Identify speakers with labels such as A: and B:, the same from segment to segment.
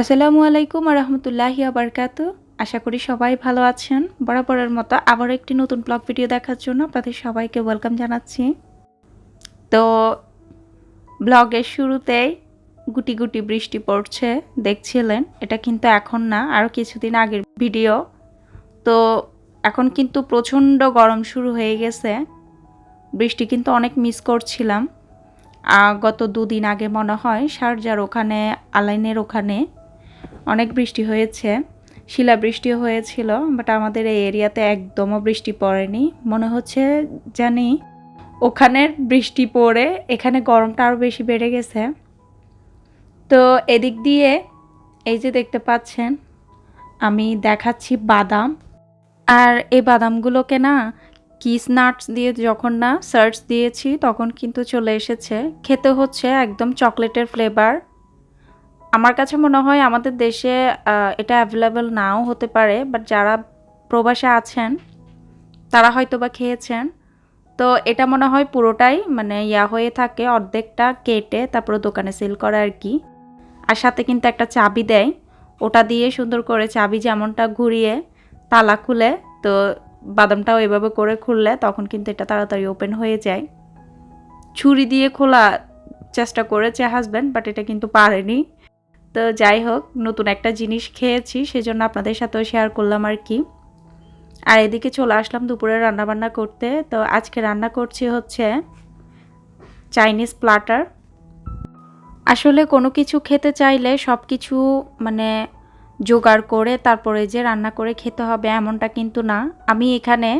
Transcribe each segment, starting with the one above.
A: আসসালামু আলাইকুম রহমতুল্লাহি আবরকাত আশা করি সবাই ভালো আছেন। বরাবরের মতো আবার একটি নতুন ব্লগ ভিডিও দেখার জন্য আপনাদের সবাইকে ওয়েলকাম জানাচ্ছি। তো, ব্লগের শুরুতেই গুটি গুটি বৃষ্টি পড়ছে, দেখছিলেন? এটা কিন্তু এখন না, আরও কিছুদিন আগের ভিডিও। তো, এখন কিন্তু প্রচণ্ড গরম শুরু হয়ে গেছে। বৃষ্টি কিন্তু অনেক মিস করছিলাম। গত দুদিন আগে মনে হয় শারজার ওখানে, আলাইনের ওখানে অনেক বৃষ্টি হয়েছে, শিলাবৃষ্টিও হয়েছিল বাট আমাদের এই এরিয়াতে একদমও বৃষ্টি পড়েনি। মনে হচ্ছে জানি ওখানের বৃষ্টি পড়ে, এখানে গরমটা আরও বেশি বেড়ে গেছে। তো এদিক দিয়ে এই যে দেখতে পাচ্ছেন, আমি দেখাচ্ছি বাদাম। আর এই বাদামগুলোকে না কিস নাটস দিয়ে যখন না সার্চ দিয়েছি, তখন কিন্তু চলে এসেছে। খেতে হচ্ছে একদম চকলেটের ফ্লেভার আমার কাছে মনে হয় আমাদের দেশে এটা অ্যাভেলেবেল নাও হতে পারে বাট যারা প্রবাসে আছেন, তারা হয়তো বা খেয়েছেন। তো এটা মনে হয় পুরোটাই মানে ইয়া হয়ে থাকে, অর্ধেকটা কেটে তারপরে দোকানে সেল করে আর কি। আর সাথে কিন্তু একটা চাবি দেয়, ওটা দিয়ে সুন্দর করে চাবি যেমনটা ঘুরিয়ে তালা খুলে, তো বাদামটাও এভাবে করে খুললে তখন কিন্তু এটা তাড়াতাড়ি ওপেন হয়ে যায়। ছুরি দিয়ে খোলা চেষ্টা করেছে হাজব্যান্ড বাট এটা কিন্তু পারেনি। তো যাই হোক, নতুন একটা জিনিস খেয়েছি, সেজন্য আপনাদের সাথেও শেয়ার করলাম আর কি। আর এদিকে চলে আসলাম দুপুরে রান্নাবান্না করতে। তো আজকে রান্না করছি হচ্ছে চাইনিজ প্লাটার আসলে কোনো কিছু খেতে চাইলে সব কিছু মানে জোগাড় করে তারপরে যে রান্না করে খেতে হবে এমনটা কিন্তু না। আমি এখানে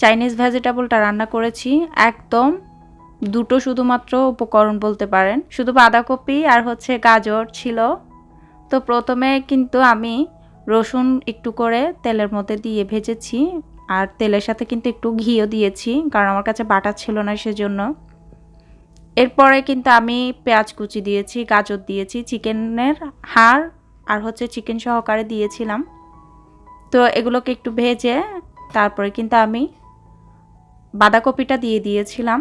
A: চাইনিজ ভেজিটেবলটা রান্না করেছি, একদম দুটো শুধুমাত্র উপকরণ বলতে পারেন। শুধু বাঁধাকপি আর হচ্ছে গাজর ছিল। তো প্রথমে কিন্তু আমি রসুন একটু করে তেলের মধ্যে দিয়ে ভেজেছি। আর তেলের সাথে কিন্তু একটু ঘিও দিয়েছি, কারণ আমার কাছে বাটা ছিল না সেজন্য। এরপরে কিন্তু আমি পেঁয়াজ কুচি দিয়েছি, গাজর দিয়েছি, চিকেনের হাড় আর হচ্ছে চিকেন সহকারে দিয়েছিলাম। তো এগুলোকে একটু ভেজে তারপরে কিন্তু আমি বাঁধাকপিটা দিয়ে দিয়েছিলাম।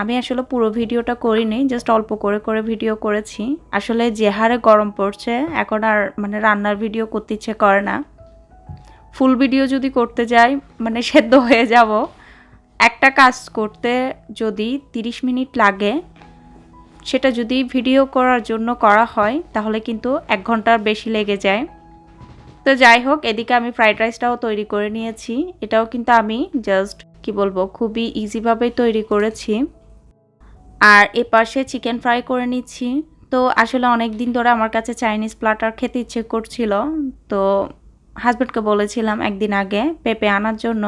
A: আমি আসলে পুরো ভিডিওটা করিনি জাস্ট অল্প করে করে ভিডিও করেছি। আসলে যে হারে গরম পড়ছে, এখন আর মানে রান্নার ভিডিও করতে ইচ্ছে করে না। ফুল ভিডিও যদি করতে যাই মানে সেদ্ধ হয়ে যাব। একটা কাজ করতে যদি 30 মিনিট লাগে, সেটা যদি ভিডিও করার জন্য করা হয়, তাহলে কিন্তু এক ঘণ্টার বেশি লেগে যায়। তো যাই হোক, এদিকে আমি ফ্রাইড রাইসটাও তৈরি করে নিয়েছি। এটাও কিন্তু আমি জাস্ট কি বলব, খুবই ইজিভাবেই তৈরি করেছি। আর এ পাশে চিকেন ফ্রাই করে নিচ্ছি। তো আসলে অনেক দিন ধরে আমার কাছে চাইনিজ প্লাটার খেতে ইচ্ছে করছিল। তো হাজব্যান্ডকে বলেছিলাম একদিন আগে পেঁপে আনার জন্য।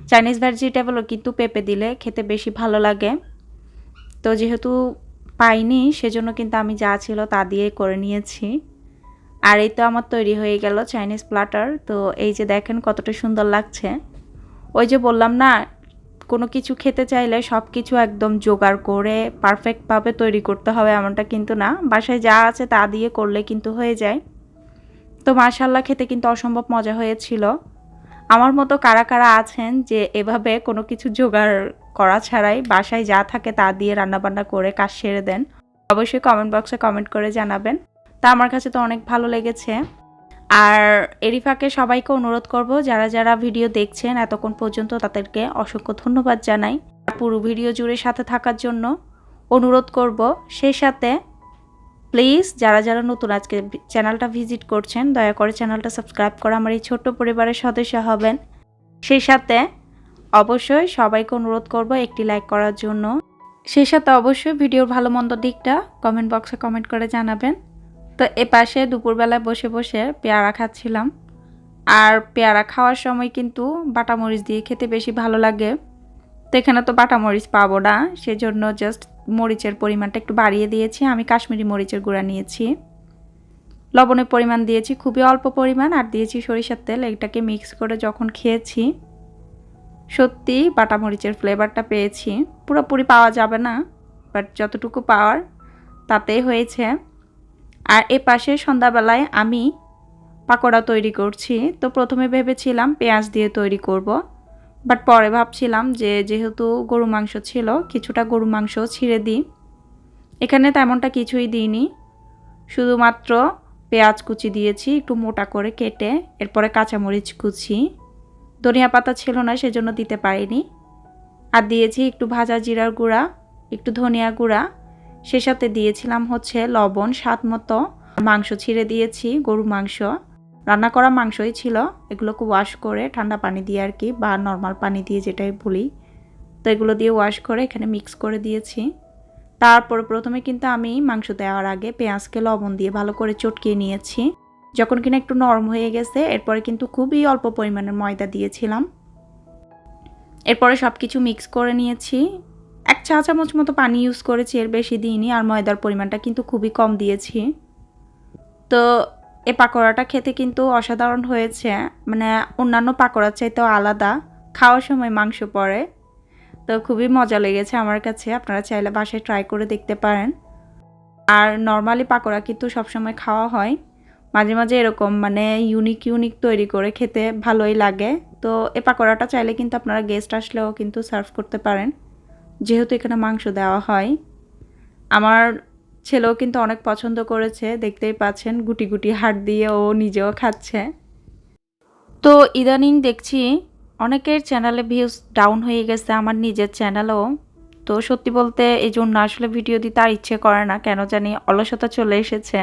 A: চাইনিজ ভেজিটেবলও কিন্তু পেঁপে দিলে খেতে বেশি ভালো লাগে। তো যেহেতু পাইনি, সেজন্য কিন্তু আমি যা ছিল তা দিয়ে করে নিয়েছি। আর এই তো আমার তৈরি হয়ে গেল চাইনিজ প্লাটার তো এই যে দেখেন কতটা সুন্দর লাগছে। ওই যে বললাম না কোনো কিছু খেতে চাইলে সব কিছু একদম জোগাড় করে পারফেক্টভাবে তৈরি করতে হবে এমনটা কিন্তু না। বাসায় যা আছে তা দিয়ে করলে কিন্তু হয়ে যায়। তো মার্শাল্লাহ খেতে কিন্তু অসম্ভব মজা হয়েছিল। আমার মতো কারা কারা আছেন যে এভাবে কোনো কিছু জোগাড় করা ছাড়াই বাসায় যা থাকে তা দিয়ে রান্নাবান্না করে কাজ সেরে দেন, অবশ্যই কমেন্ট বক্সে কমেন্ট করে জানাবেন। তা আমার কাছে তো অনেক ভালো লেগেছে। আর এরিফাকে সবাইকে অনুরোধ করব, যারা যারা ভিডিও দেখছেন এতক্ষণ পর্যন্ত তাদেরকে অসংখ্য ধন্যবাদ জানাই। পুরো ভিডিও জুড়ে সাথে থাকার জন্য অনুরোধ করব, সেই সাথে প্লিজ যারা যারা নতুন আজকে চ্যানেলটা ভিজিট করছেন, দয়া করে চ্যানেলটা সাবস্ক্রাইব করে আমার এই ছোট্ট পরিবারের সদস্য হবেন। সেই সাথে অবশ্যই সবাইকে অনুরোধ করব একটি লাইক করার জন্য। সেই সাথে অবশ্যই ভিডিওর ভালো মন্দ দিকটা কমেন্ট বক্সে কমেন্ট করে জানাবেন। তো এ পাশে দুপুরবেলায় বসে বসে পেয়ারা খাচ্ছিলাম। আর পেয়ারা খাওয়ার সময় কিন্তু বাটা মরিচ দিয়ে খেতে বেশি ভালো লাগে। তো এখানে তো বাটা মরিচ পাবো না, সেজন্য জাস্ট মরিচের পরিমাণটা একটু বাড়িয়ে দিয়েছি। আমি কাশ্মীরি মরিচের গুঁড়া নিয়েছি। লবণের পরিমাণ দিয়েছি, খুবই অল্প পরিমাণ, আর দিয়েছি সরিষার তেল। এটাকে মিক্স করে যখন খেয়েছি, সত্যি বাটা মরিচের ফ্লেভারটা পেয়েছি। পুরোপুরি পাওয়া যাবে না বাট যতটুকু পাওয়ার তাতেই হয়েছে। আর এ পাশে সন্ধ্যাবেলায় আমি পাকোড়া তৈরি করছি। তো প্রথমে ভেবেছিলাম পেঁয়াজ দিয়ে তৈরি করব বাট পরে ভাবছিলাম যে যেহেতু গরু মাংস ছিল, কিছুটা গরু মাংস ছিঁড়ে দিই। এখানে তেমনটা কিছুই দিইনি। শুধুমাত্র পেঁয়াজ কুচি দিয়েছি, একটু মোটা করে কেটে এরপরে কাঁচামরিচ কুচি। ধনিয়া পাতা ছিল না, সেজন্য দিতে পারিনি। আর দিয়েছি একটু ভাজা জিরার গুঁড়া, একটু ধনিয়া গুঁড়া সে সাথে দিয়েছিলাম হচ্ছে লবণ, স্বাদ মতো। মাংস ছিঁড়ে দিয়েছি গরু মাংস। রান্না করা মাংসই ছিল, এগুলোকে ওয়াশ করে ঠান্ডা পানি দিয়ে আর কি, বা নর্মাল পানি দিয়ে যেটাই বলি। তো এগুলো দিয়ে ওয়াশ করে এখানে মিক্স করে দিয়েছি। তারপর প্রথমে কিন্তু আমি মাংস দেওয়ার আগে পেঁয়াজকে লবণ দিয়ে ভালো করে চটকিয়ে নিয়েছি। যখন কিনা একটু নরম হয়ে গেছে, এরপরে কিন্তু খুবই অল্প পরিমাণের ময়দা দিয়েছিলাম। এরপরে সব কিছু মিক্স করে নিয়েছি। এক চা চামচ মতো পানি ইউজ করেছি, এর বেশি দিইনি, আর ময়দার পরিমাণটা কিন্তু খুবই কম দিয়েছি। তো এ পাকোড়াটা খেতে কিন্তু অসাধারণ হয়েছে মানে অন্যান্য পাকোড়ার চাইতেও আলাদা, খাওয়ার সময় মাংস পড়ে। তো খুবই মজা লেগেছে আমার কাছে, আপনারা চাইলে বাসায় ট্রাই করে দেখতে পারেন। আর নর্মালি পাকোড়া কিন্তু সবসময় খাওয়া হয়, মাঝে মাঝে এরকম মানে ইউনিক ইউনিক তৈরি করে খেতে ভালোই লাগে। তো এ পাকোড়াটা চাইলে কিন্তু আপনারা গেস্ট আসলেও কিন্তু সার্ভ করতে পারেন। যেহেতু এখানে মাংস দেওয়া হয়। আমার ছেলেও কিন্তু অনেক পছন্দ করেছে, দেখতেই পাচ্ছেন গুটি গুটি হাট দিয়ে ও নিজেও খাচ্ছে। তো ইদানিং দেখছি অনেকের চ্যানেলে ভিউজ ডাউন হয়ে গেছে, আমার নিজের চ্যানেলও। তো সত্যি বলতে এই জন্য আসলে ভিডিও দিতে আর ইচ্ছে করে না, কেন জানি অলসতা চলে এসেছে।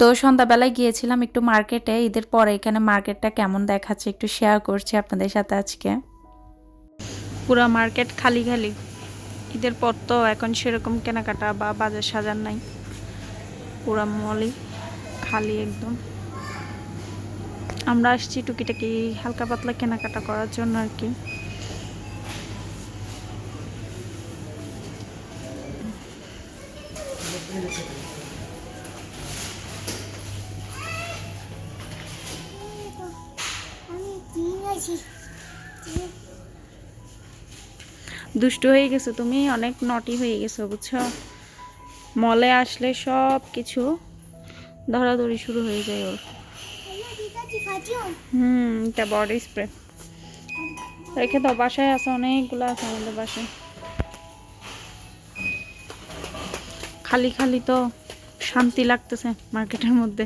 A: তো সন্ধ্যাবেলায় গিয়েছিলাম একটু মার্কেটে ঈদের পরে এখানে মার্কেটটা কেমন দেখাচ্ছে একটু শেয়ার করছি আপনাদের সাথে আজকে। পুরো মার্কেট খালি খালি। ঈদের পর তো এখন সেরকম কেনাকাটা বা বাজার সাজার নাই। পুরা মলই খালি একদম। আমরা আসছি টুকিটাকি হালকা পাতলা কেনাকাটা করার জন্য আর কি।
B: আমি তিন আছি
A: দুষ্টু হয়ে গেছো তুমি অনেক নটি হয়ে গেছো বুঝছ? মলে আসলে সব কিছু ধরাধরি শুরু হয়ে যায় ওর। হুম এটা বডি স্প্রে রেখে দাও বাসায় আছে অনেকগুলো আছে আমাদের বাসায়। খালি খালি তো শান্তি লাগতেছে মার্কেটের মধ্যে।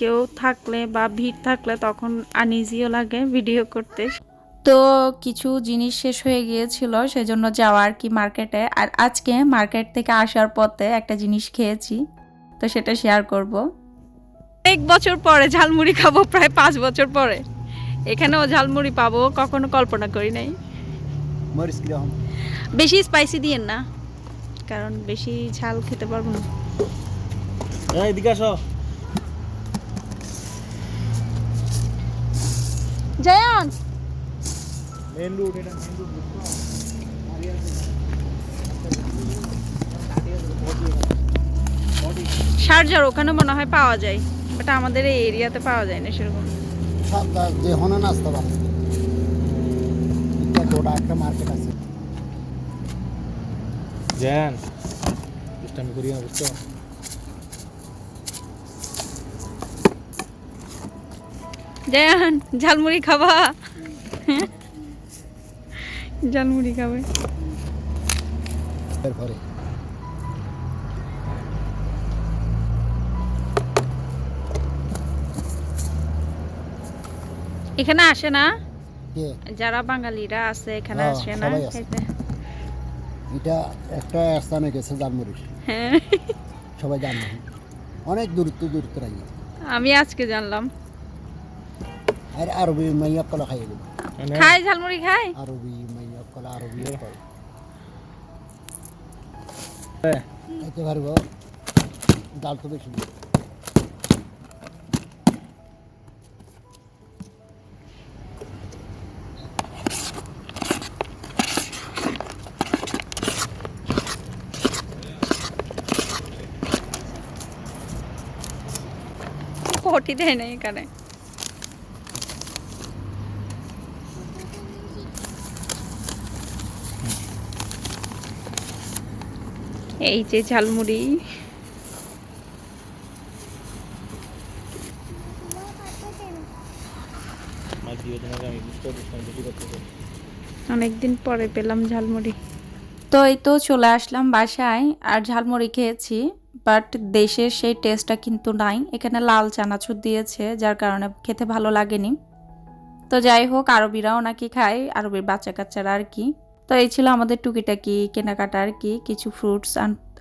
A: কেউ থাকলে বা ভিড় থাকলে তখন আনইজিও লাগে ভিডিও করতে। তো কিছু জিনিস শেষ হয়ে গিয়েছিল সেজন্য যাওয়া আর কি মার্কেটে আর আজকে মার্কেট থেকে আসার পথে একটা জিনিস খেয়েছি তো সেটা শেয়ার করব। এক বছর পরে ঝালমুড়ি খাব প্রায় পাঁচ বছর পরে। এখানেও ঝালমুড়ি পাবো কখনো কল্পনা করি নাই। বেশি স্পাইসি দিয়েন না কারণ বেশি ঝাল খেতে পারব না।
C: এই এদিকে আসো।
A: জয়ান
C: মেন এটা মেন
A: শারজার ওখানে মনে হয় পাওয়া যায়। বাট আমাদের এই এরিয়াতে পাওয়া যায় না সেরকম।
C: যে হনে পারে একটা মার্কেট আছে। জ্যান আমি করি না বুঝছ?
A: জয়ান ঝালমুড়ি খাবা। খাবে।
C: এরপরে
A: এখানে আসে না? যারা বাঙালিরা আছে এখানে
C: হ্যাঁ,
A: আসে না?
C: এটা একটা স্থানে গেছে জালমুড়ি
A: হ্যাঁ।
C: সবাই জানে। অনেক দূরত্ব দূরত্ব রাখি
A: আমি আজকে জানলাম।
C: আর আরবি মাইয়া কলা খাইয়ে দেবো।
A: খাই ঝালমুড়ি খাই
C: আরবি মাইয়া কলা আরবি করে খাইতে পারব ডাল তো বেশি দিও।
A: পটি দেয় না এখানে এই যে ঝালমুড়ি। অনেকদিন পরে পেলাম ঝালমুড়ি। তো এই তো চলে আসলাম বাসায় আর ঝালমুড়ি খেয়েছি বাট দেশের সেই টেস্টটা কিন্তু নাই। এখানে লাল চানাচুর দিয়েছে যার কারণে খেতে ভালো লাগেনি। তো যাই হোক আরবিরাও নাকি খায় আরবির বাচ্চা কাচ্চারা আর কি। তো এই ছিল আমাদের টুকিটাকি কেনাকাটা আর কি কিছু ফ্রুটস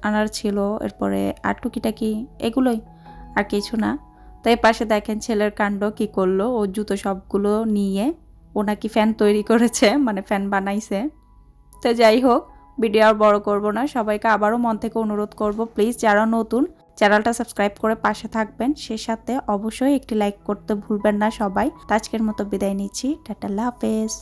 A: আনার ছিল, এরপরে আর টুকিটাকি এগুলোই আর কিছু না। তো এই পাশে দেখেন ছেলের কাণ্ড কি করল, ও জুতো সবগুলো নিয়ে ও নাকি ফ্যান তৈরি করেছে মানে ফ্যান বানাইছে। তো যাই হোক ভিডিও আর বড় করব না, সবাইকে আবারও মন থেকে অনুরোধ করব প্লিজ যারা নতুন, চ্যানেলটা সাবস্ক্রাইব করে পাশে থাকবেন, সে সাথে অবশ্যই একটি লাইক করতে ভুলবেন না সবাই। আজকের মতো বিদায় নিচ্ছি, টাটা হাফেজ।